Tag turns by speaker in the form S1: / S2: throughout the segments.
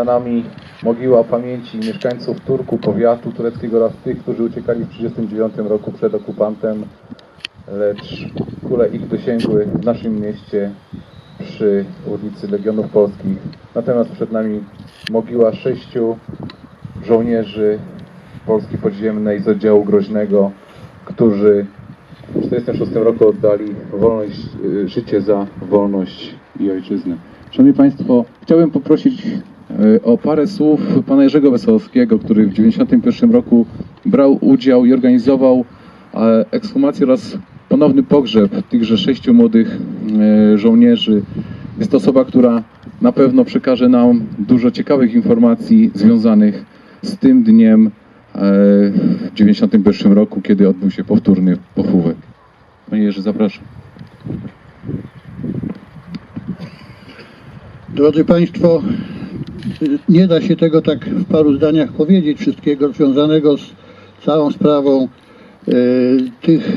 S1: Za nami mogiła pamięci mieszkańców Turku, powiatu tureckiego oraz tych, którzy uciekali w 1939 roku przed okupantem, lecz kule ich dosięgły w naszym mieście przy ulicy Legionów Polskich. Natomiast przed nami mogiła sześciu żołnierzy Polski Podziemnej z oddziału groźnego, którzy w 1946 roku oddali wolność, y, życie za wolność i ojczyznę. Szanowni Państwo, chciałbym poprosić o parę słów pana Jerzego Wesołowskiego, który w 1991 roku brał udział i organizował e, ekshumację oraz ponowny pogrzeb tychże sześciu młodych e, żołnierzy. Jest to osoba, która na pewno przekaże nam dużo ciekawych informacji związanych z tym dniem e, w 1991 roku, kiedy odbył się powtórny pochówek. Panie Jerzy, zapraszam.
S2: Drodzy Państwo, nie da się tego tak w paru zdaniach powiedzieć, wszystkiego związanego z całą sprawą e, tych,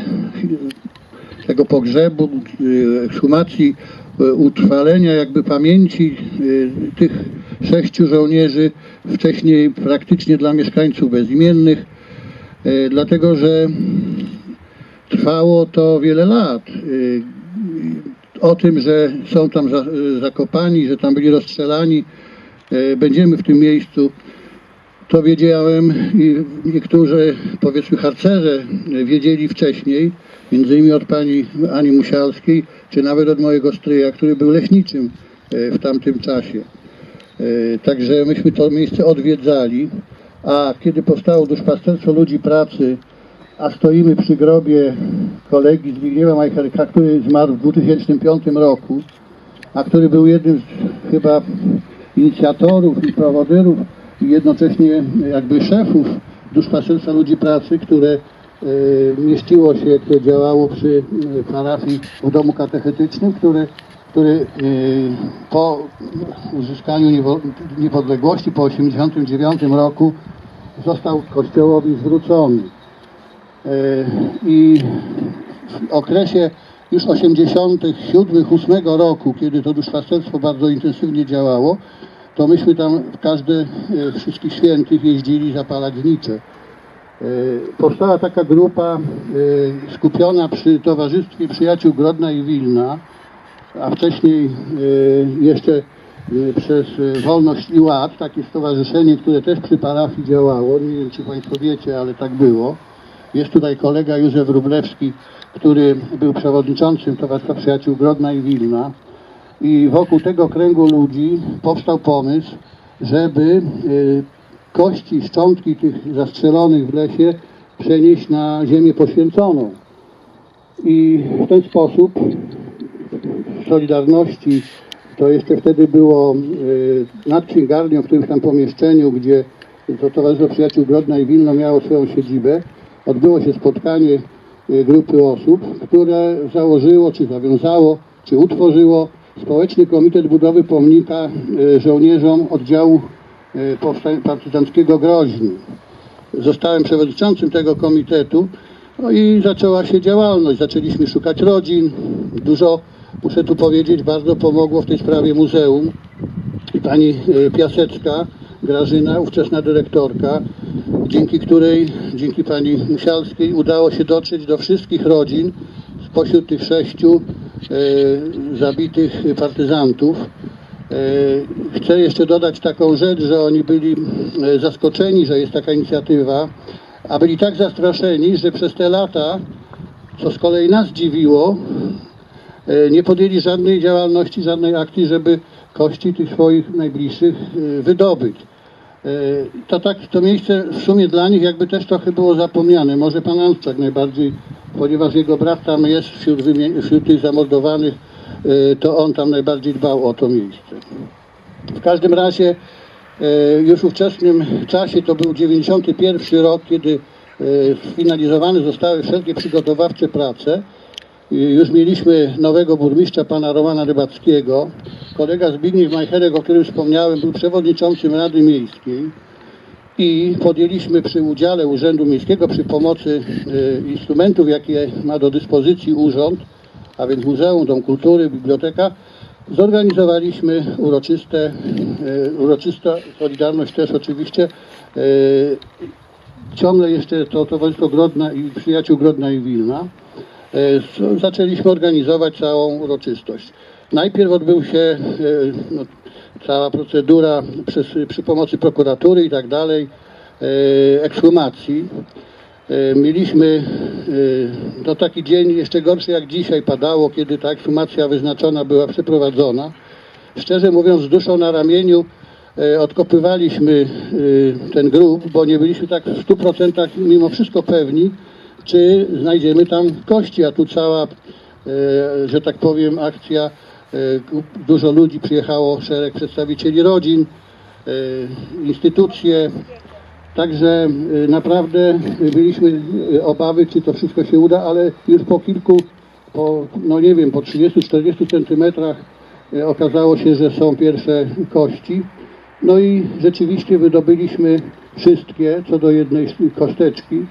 S2: tego pogrzebu, e, ekshumacji, e, utrwalenia jakby pamięci tych sześciu żołnierzy, wcześniej praktycznie dla mieszkańców bezimiennych, dlatego że trwało to wiele lat. O tym, że są tam za- zakopani, że tam byli rozstrzelani, będziemy w tym miejscu. To wiedziałem i niektórzy, powiedzmy, harcerze wiedzieli wcześniej, między innymi od pani Ani Musialskiej, czy nawet od mojego stryja, który był leśniczym y, w tamtym czasie. Y, Także myśmy to miejsce odwiedzali, a kiedy powstało duszpasterstwo ludzi pracy, a stoimy przy grobie kolegi Zbigniewa Majcherka, który zmarł w 2005 roku, a który był jednym z chyba inicjatorów i prowodyrów i jednocześnie jakby szefów duszpasterstwa ludzi pracy, które e, mieściło się, które działało przy e, parafii w domu katechetycznym, który, który e, po uzyskaniu niepodległości po 1989 roku został kościołowi zwrócony. I w okresie już 87, 8 roku, kiedy to duszpasterstwo bardzo intensywnie działało, to myśmy tam w każde e, wszystkich świętych jeździli zapalać znicze. E, Powstała taka grupa e, skupiona przy Towarzystwie Przyjaciół Grodna i Wilna, a wcześniej jeszcze przez Wolność i Ład, takie stowarzyszenie, które też przy parafii działało, nie wiem czy Państwo wiecie, ale tak było. Jest tutaj kolega Józef Wróblewski, który był przewodniczącym Towarzystwa Przyjaciół Grodna i Wilna. I wokół tego kręgu ludzi powstał pomysł, żeby y, kości, szczątki tych zastrzelonych w lesie przenieść na ziemię poświęconą. I w ten sposób w Solidarności, to jeszcze wtedy było y, nad księgarnią w którymś tam pomieszczeniu, gdzie to Towarzystwo Przyjaciół Grodna i Wilno miało swoją siedzibę, odbyło się spotkanie y, grupy osób, które założyło, czy zawiązało, czy utworzyło Społeczny Komitet Budowy Pomnika y, żołnierzom oddziału powstań- partyzanckiego Groźni. Zostałem przewodniczącym tego komitetu no i zaczęła się działalność. Zaczęliśmy szukać rodzin. Dużo, muszę tu powiedzieć, bardzo pomogło w tej sprawie muzeum i pani e, Piasecka, Grażyna, ówczesna dyrektorka, dzięki której, dzięki pani Musialskiej udało się dotrzeć do wszystkich rodzin spośród tych sześciu e, zabitych partyzantów. E, Chcę jeszcze dodać taką rzecz, że oni byli e, zaskoczeni, że jest taka inicjatywa, a byli tak zastraszeni, że przez te lata, co z kolei nas dziwiło, e, nie podjęli żadnej działalności, żadnej akcji, żeby kości tych swoich najbliższych e, wydobyć. E, To tak, to miejsce w sumie dla nich jakby też trochę było zapomniane. Może pan Anczak najbardziej, ponieważ jego brat tam jest wśród, wśród tych zamordowanych, e, to on tam najbardziej dbał o to miejsce. W każdym razie już w ówczesnym czasie, to był 91 rok, kiedy e, sfinalizowane zostały wszelkie przygotowawcze prace. Już mieliśmy nowego burmistrza, pana Romana Rybackiego. Kolega Zbigniew Majcherek, o którym wspomniałem, był przewodniczącym Rady Miejskiej i podjęliśmy przy udziale Urzędu Miejskiego, przy pomocy e, instrumentów, jakie ma do dyspozycji urząd, a więc Muzeum, Dom Kultury, Biblioteka, Zorganizowaliśmy uroczyste, e, uroczysta Solidarność też oczywiście. e, Ciągle jeszcze to Towarzystwo Grodna i Przyjaciół Grodna i Wilna. E, z- Zaczęliśmy organizować całą uroczystość. Najpierw odbył się e, no, cała procedura przez, przy pomocy prokuratury i tak dalej, e, ekshumacji. Mieliśmy no, taki dzień jeszcze gorszy jak dzisiaj padało, kiedy ta ekshumacja wyznaczona była przeprowadzona. Szczerze mówiąc, z duszą na ramieniu odkopywaliśmy ten grób, bo nie byliśmy tak w 100% mimo wszystko pewni, czy znajdziemy tam kości, a tu cała, e, że tak powiem, akcja, e, dużo ludzi przyjechało, szereg przedstawicieli rodzin, e, instytucje, Także naprawdę byliśmy obawy, czy to wszystko się uda, ale już po kilku, po, no nie wiem, po 30-40 centymetrach okazało się, że są pierwsze kości. No i rzeczywiście wydobyliśmy wszystkie, co do jednej kosteczki.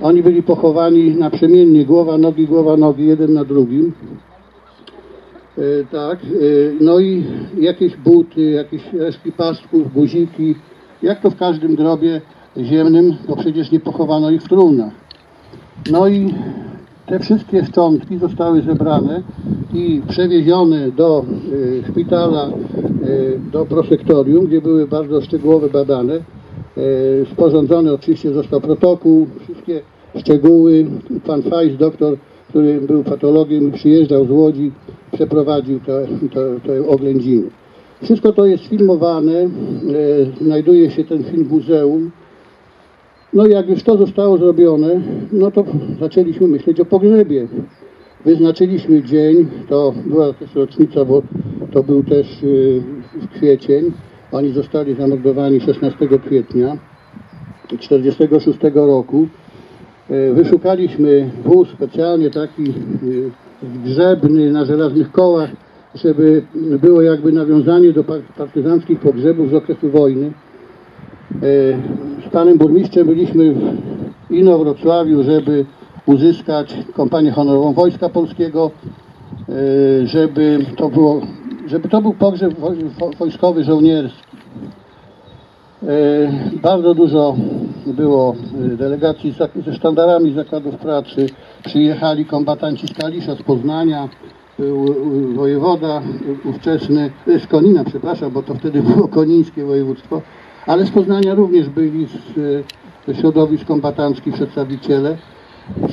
S2: Oni byli pochowani naprzemiennie, głowa, nogi, głowa, nogi, jeden na drugim. E, Tak, e, no i jakieś buty, jakieś resztki pastków, guziki, jak to w każdym grobie ziemnym, bo przecież nie pochowano ich w trumnach. No i te wszystkie szczątki zostały zebrane i przewiezione do e, szpitala, e, do prosektorium, gdzie były bardzo szczegółowo badane. E, Sporządzony oczywiście został protokół, wszystkie szczegóły. Pan Fajs, doktor, który był patologiem, przyjeżdżał z Łodzi, przeprowadził te, te, te oględziny. Wszystko to jest filmowane, e, znajduje się ten film w muzeum. No jak już to zostało zrobione, no to zaczęliśmy myśleć o pogrzebie. Wyznaczyliśmy dzień, to była też rocznica, bo to był też w kwiecień. Oni zostali zamordowani 16 kwietnia 1946 roku. E, Wyszukaliśmy wóz specjalnie taki y, grzebny na żelaznych kołach, żeby było jakby nawiązanie do par- partyzanckich pogrzebów z okresu wojny. E, Z panem burmistrzem byliśmy w Inowrocławiu, żeby uzyskać kompanię honorową Wojska Polskiego, e, żeby to, było, żeby to był pogrzeb wo- wo- wojskowy, żołnierski. E, Bardzo dużo było e, delegacji ze sztandarami zakładów pracy. Przyjechali kombatanci z Kalisza, z Poznania, był e, wojewoda ówczesny, z Konina, przepraszam, bo to wtedy było konińskie województwo, ale z Poznania również byli z, środowisk kombatanckich przedstawiciele.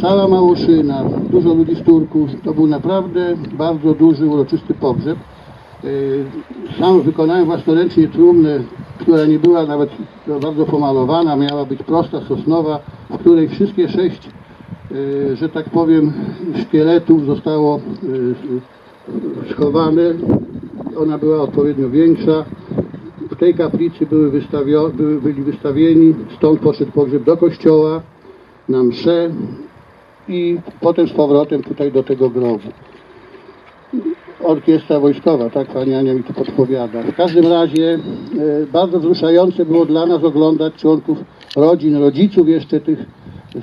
S2: Cała Małoszyna, dużo ludzi z Turków. To był naprawdę bardzo duży, uroczysty pogrzeb. Sam wykonałem własnoręcznie trumnę, która nie była nawet bardzo pomalowana, miała być prosta, sosnowa, w której wszystkie sześć, yy, że tak powiem, szkieletów zostało yy, schowane. Ona była odpowiednio większa. W tej kaplicy były wystawio, byli wystawieni, stąd poszedł pogrzeb do kościoła, na mszę i potem z powrotem tutaj do tego grobu orkiestra wojskowa, tak pani Ania mi to podpowiada. W każdym razie e, bardzo wzruszające było dla nas oglądać członków rodzin, rodziców jeszcze tych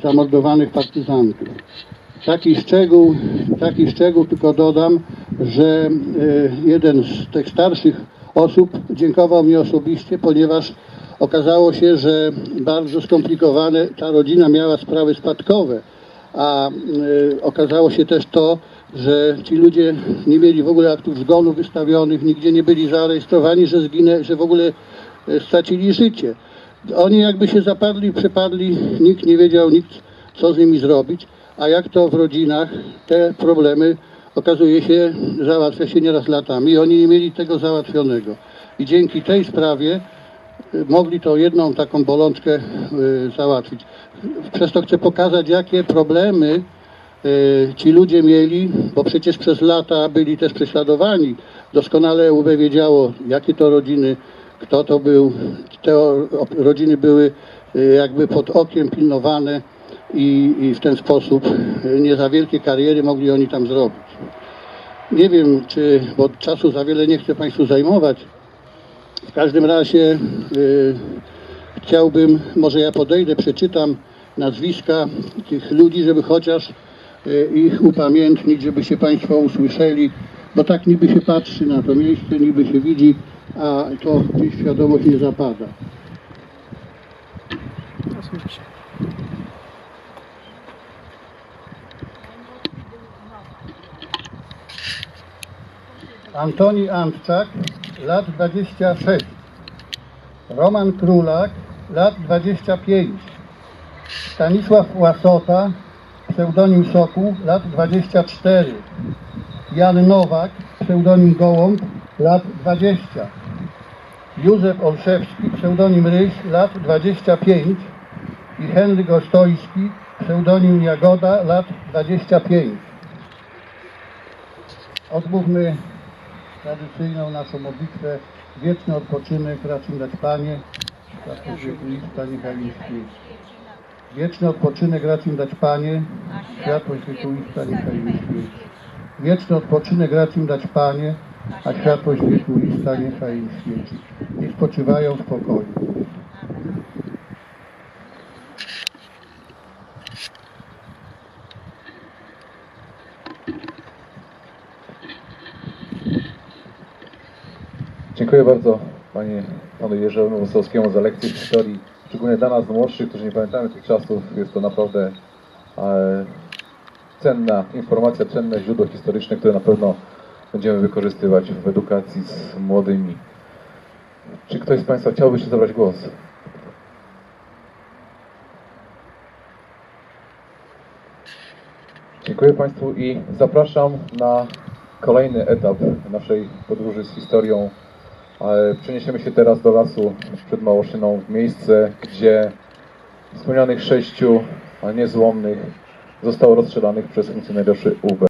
S2: zamordowanych partyzantów. Taki szczegół, taki szczegół tylko dodam, że e, jeden z tych starszych osób dziękował mi osobiście, ponieważ okazało się, że bardzo skomplikowane ta rodzina miała sprawy spadkowe, a y, okazało się też to, że ci ludzie nie mieli w ogóle aktów zgonu wystawionych, nigdzie nie byli zarejestrowani, że zginę, że w ogóle y, stracili życie. Oni jakby się zapadli, przepadli, nikt nie wiedział nic, co z nimi zrobić, a jak to w rodzinach, te problemy okazuje się, załatwia się nieraz latami i oni nie mieli tego załatwionego. I dzięki tej sprawie y, mogli tą jedną taką bolączkę y, załatwić. Przez to chcę pokazać, jakie problemy ci ludzie mieli, bo przecież przez lata byli też prześladowani. Doskonale UB wiedziało, jakie to rodziny, kto to był. Te rodziny były y, jakby pod okiem pilnowane i, i w ten sposób y, nie za wielkie kariery mogli oni tam zrobić. Nie wiem, czy, bo czasu za wiele nie chcę Państwu zajmować. W każdym razie y, chciałbym, może ja podejdę, przeczytam nazwiska tych ludzi, żeby chociaż y, ich upamiętnić, żeby się Państwo usłyszeli, bo tak niby się patrzy na to miejsce, niby się widzi, a to gdzieś świadomość nie zapada. Antoni Antczak, lat 26. Roman Królak, lat 25. Stanisław Łasota, pseudonim Sokół, lat 24. Jan Nowak, pseudonim Gołąb, lat 20. Józef Olszewski, pseudonim Ryś, lat 25. I Henryk Ostojski, pseudonim Jagoda, lat 25. Odmówmy tradycyjną naszą modlitwę. Wieczny odpoczynek racz im dać Panie, niechaj im świeci. Wieczny odpoczynek racz im dać Panie, światło wiekuista niechaj im świeci. Wieczny odpoczynek racz im dać Panie, a światłość wiekuista niechaj im świeci. Niech spoczywają w pokoju.
S1: Dziękuję bardzo Panie, Panu Jerzemu Wosowskiemu za lekcję historii. Szczególnie dla nas młodszych, którzy nie pamiętamy tych czasów, jest to naprawdę e, cenna informacja, cenne źródło historyczne, które na pewno będziemy wykorzystywać w edukacji z młodymi. Czy ktoś z Państwa chciałby jeszcze zabrać głos? Dziękuję Państwu i zapraszam na kolejny etap naszej podróży z historią. Przeniesiemy się teraz do lasu przed Małoszyną, w miejsce, gdzie wspomnianych sześciu niezłomnych zostało rozstrzelanych przez funkcjonariuszy UB.